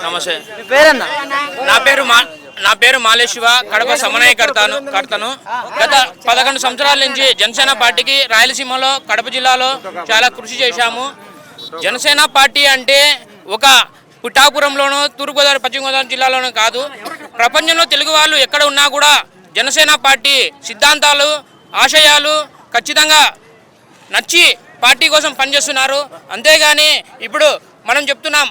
నమస్తే. పేరన్నా? నా పేరు మా నా పేరు మాలేశివ కడప సమన్వయ కడతాను కడతాను గత పదకొండు సంవత్సరాల నుంచి జనసేన పార్టీకి రాయలసీమలో కడప జిల్లాలో చాలా కృషి చేశాము. జనసేన పార్టీ అంటే ఒక పిఠాపురంలోనూ తూర్పుగోదావరి పశ్చిమ గోదావరి జిల్లాలోనూ కాదు. ప్రపంచంలో తెలుగు వాళ్ళు ఎక్కడ ఉన్నా కూడా జనసేన పార్టీ సిద్ధాంతాలు ఆశయాలు ఖచ్చితంగా నచ్చి పార్టీ కోసం పనిచేస్తున్నారు. అంతేగాని ఇప్పుడు మనం చెప్తున్నాం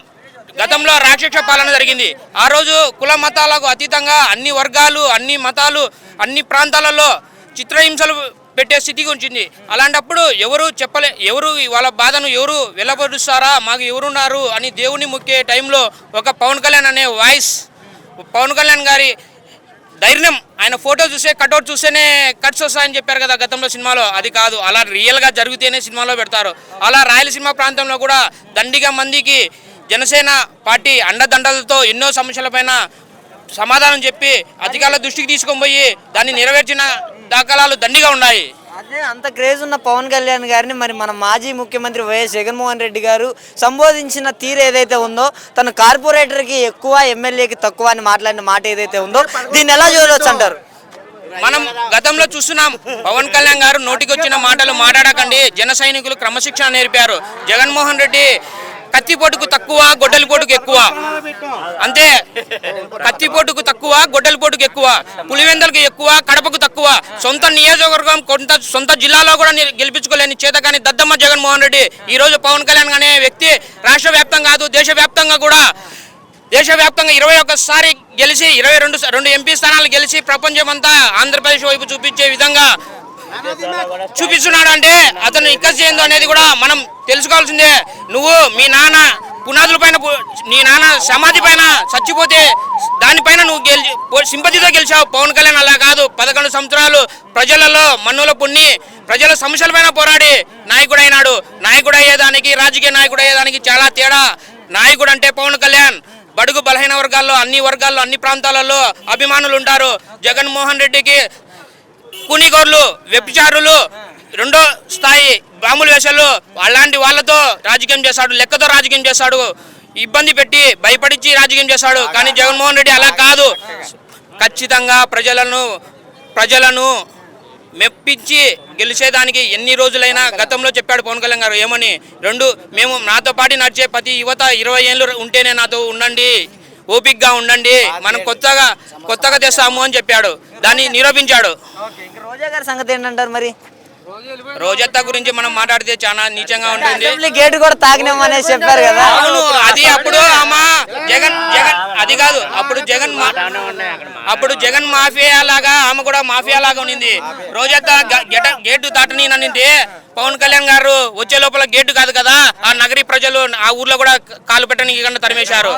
గతంలో రాక్షస పాలన జరిగింది. ఆ రోజు కుల మతాలకు అతీతంగా అన్ని వర్గాలు అన్ని మతాలు అన్ని ప్రాంతాలలో చిత్రహింసలు పెట్టే స్థితికి ఉంచింది. అలాంటప్పుడు ఎవరు చెప్పలే ఎవరు వాళ్ళ బాధను ఎవరు వెళ్ళబడుస్తారా మాకు ఎవరున్నారు అని దేవుని మొక్కే టైంలో ఒక పవన్ కళ్యాణ్ అనే వాయిస్ పవన్ కళ్యాణ్ గారి ధైర్యం ఆయన ఫోటో చూసే కట్అవుట్ చూస్తేనే కట్స్ వస్తాయని చెప్పారు కదా గతంలో సినిమాలో. అది కాదు అలా రియల్గా జరిగితేనే సినిమాలో పెడతారు. అలా రాయలసీమ ప్రాంతంలో కూడా దండిగా మందికి జనసేన పార్టీ అండదండలతో ఎన్నో సమస్యలపైన సమాధానం చెప్పి అధికారుల దృష్టికి తీసుకొని పోయి దాన్ని నెరవేర్చిన దాఖలాలు దండిగా ఉన్నాయి. అదే అంత క్రేజ్ ఉన్న పవన్ కళ్యాణ్ గారిని మరి మన మాజీ ముఖ్యమంత్రి వైఎస్ జగన్మోహన్ రెడ్డి గారు సంబోధించిన తీరు ఏదైతే ఉందో తన కార్పొరేటర్కి ఎక్కువ ఎమ్మెల్యేకి తక్కువ అని మాట్లాడిన మాట ఏదైతే ఉందో దీన్ని ఎలా చూడవచ్చు అంటారు? మనం గతంలో చూస్తున్నాం పవన్ కళ్యాణ్ గారు నోటికి వచ్చిన మాటలు మాట్లాడకండి జన సైనికులు క్రమశిక్షణ నేర్పారు. జగన్మోహన్ రెడ్డి కత్తిపోటుకు తక్కువ గొడ్డలిపోటుకు ఎక్కువ. అంతే. కత్తి కత్తిపోటుకు తక్కువ గొడ్డలిపోటుకు ఎక్కువ. పులివెందలకు ఎక్కువ కడపకు తక్కువ. సొంత నియోజకవర్గం కొంత సొంత జిల్లాలో కూడా గెలిపించుకోలేని గెలిపించుకోలేని చేతకాని దద్దమ్మ జగన్మోహన్ రెడ్డి ఈ రోజు పవన్ కళ్యాణ్ అనే వ్యక్తి రాష్ట్ర వ్యాప్తంగా కాదు దేశవ్యాప్తంగా కూడా దేశవ్యాప్తంగా ఇరవై ఒక్కసారి గెలిచి ఇరవై రెండు రెండు ఎంపీ స్థానాలు గెలిచి ప్రపంచమంతా ఆంధ్రప్రదేశ్ వైపు చూపించే విధంగా చూపిస్తున్నాడు అంటే అతను ఇక్కడ ఏందో అనేది కూడా మనం తెలుసుకోవాల్సిందే. నువ్వు మీ నాన్న పునాదుల పైన నీ నాన్న సమాధి పైన చచ్చిపోతే దానిపైన నువ్వు గెలిచి సింపతితో గెలిచావు. పవన్ కళ్యాణ్ అలా కాదు. పదకొండు సంవత్సరాలు ప్రజలలో మన్నుల పున్ని ప్రజల సమస్యలపైన పోరాడి నాయకుడు అయినాడు నాయకుడు అయ్యేదానికి రాజకీయ నాయకుడు అయ్యేదానికి చాలా తేడా. నాయకుడు అంటే పవన్ కళ్యాణ్. బడుగు బలహీన వర్గాల్లో అన్ని వర్గాల్లో అన్ని ప్రాంతాలలో అభిమానులు ఉంటారు జగన్మోహన్ రెడ్డికి కూనిగోర్లు వ్యభిచారులు రెండో స్థాయి బాంబులు వేసాలు అలాంటి వాళ్ళతో రాజకీయం చేశాడు లెక్కతో రాజకీయం చేశాడు. ఇబ్బంది పెట్టి భయపడించి రాజకీయం చేశాడు. కానీ జగన్మోహన్ రెడ్డి అలా కాదు. ఖచ్చితంగా ప్రజలను ప్రజలను మెప్పించి గెలిచేదానికి ఎన్ని రోజులైనా గతంలో చెప్పాడు పవన్ కళ్యాణ్ గారు ఏమని? రెండు మేము నాతో పాటు నడిచే ప్రతి యువత ఇరవై ఏళ్ళు ఉంటేనే నాతో ఉండండి ఓపిక్గా ఉండండి మనం కొత్తగా కొత్తగా తెస్తాము అని చెప్పాడు. దాన్ని నిరూపించాడు. రోజా గారి సంగతి ఏంటంటారు మరి? రోజత్త గురించి మనం మాట్లాడితే చాలా నీచంగా ఉంటుంది. గేట్ కూడా తాగినామనేసి చెప్పారు కదా. అవును అది అప్పుడు ఆమె జగన్ జగన్ అది కాదు అప్పుడు జగన్ అప్పుడు జగన్ మాఫియా లాగా ఆమె కూడా మాఫియా లాగా ఉన్నింది రోజంతా గ- గెట- దాటని అనింది పవన్ కళ్యాణ్ గారు వచ్చే లోపల గేటు కాదు కదా ఆ నగరీ ప్రజలు ఆ ఊర్లో కూడా కాలు పెట్టడానికి తరిమేశారు.